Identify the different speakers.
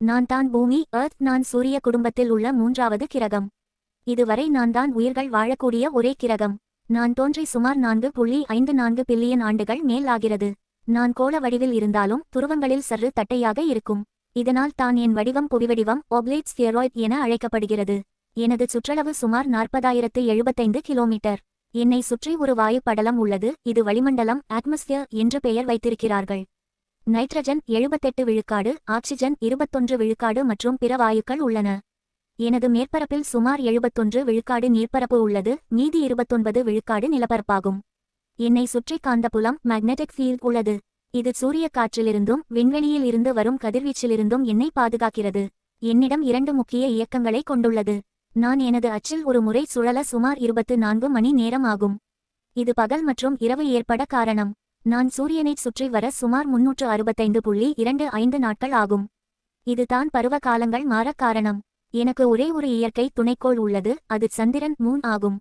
Speaker 1: நான் தான் பூமி எர்த் நான் சூரிய குடும்பத்தில் உள்ள மூன்றாவது கிரகம். இதுவரை நான் தான் உயிர்கள் வாழக்கூடிய ஒரே கிரகம். நான் தோன்றி சுமார் நான்கு புள்ளி ஐந்து நான்கு பில்லியன் ஆண்டுகள் மேல் ஆகிறது. நான் கோள வடிவில் இருந்தாலும் துருவங்களில் சற்று தட்டையாக இருக்கும். இதனால் தான் என் வடிவம் புவிவடிவம் ஒப்லேட் ஸ்பியராய்ட் என அழைக்கப்படுகிறது. எனது சுற்றளவு சுமார் நாற்பதாயிரத்து எழுபத்தைந்து கிலோமீட்டர். என்னை சுற்றி ஒரு வாயு படலம் உள்ளது. இது வளிமண்டலம் அட்மாஸ்பியர் என்று பெயர் வைத்திருக்கிறார்கள். நைட்ரஜன் எழுபத்தெட்டு விழுக்காடு ஆக்சிஜன் இருபத்தொன்று விழுக்காடு மற்றும் பிற வாயுக்கள் உள்ளன. எனது மேற்பரப்பில் சுமார் எழுபத்தொன்று விழுக்காடு நீர்ப்பரப்பு உள்ளது மீதி இருபத்தொன்பது விழுக்காடு நிலப்பரப்பாகும். என்னை சுற்றி காந்தப்புலம் மேக்னெட்டிக் ஃபீல்ட் உள்ளது. இது சூரிய காற்றிலிருந்தும் விண்வெளியில் இருந்து வரும் கதிர்வீச்சிலிருந்தும் என்னை பாதுகாக்கிறது. என்னிடம் இரண்டு முக்கிய இயக்கங்களை கொண்டுள்ளது. நான் எனது அச்சில் ஒரு முறை சுழல சுமார் இருபத்து நான்கு மணி நேரம் ஆகும். இது பகல் மற்றும் இரவு ஏற்பட காரணம். நான் சூரியனைச் சுற்றி வர சுமார் முன்னூற்று அறுபத்தைந்து புள்ளி இரண்டு ஐந்து நாட்கள் ஆகும். இதுதான் பருவ காலங்கள் மாறக் காரணம். எனக்கு ஒரே ஒரு இயற்கை துணைக்கோள் உள்ளது அது சந்திரன் மூன் ஆகும்.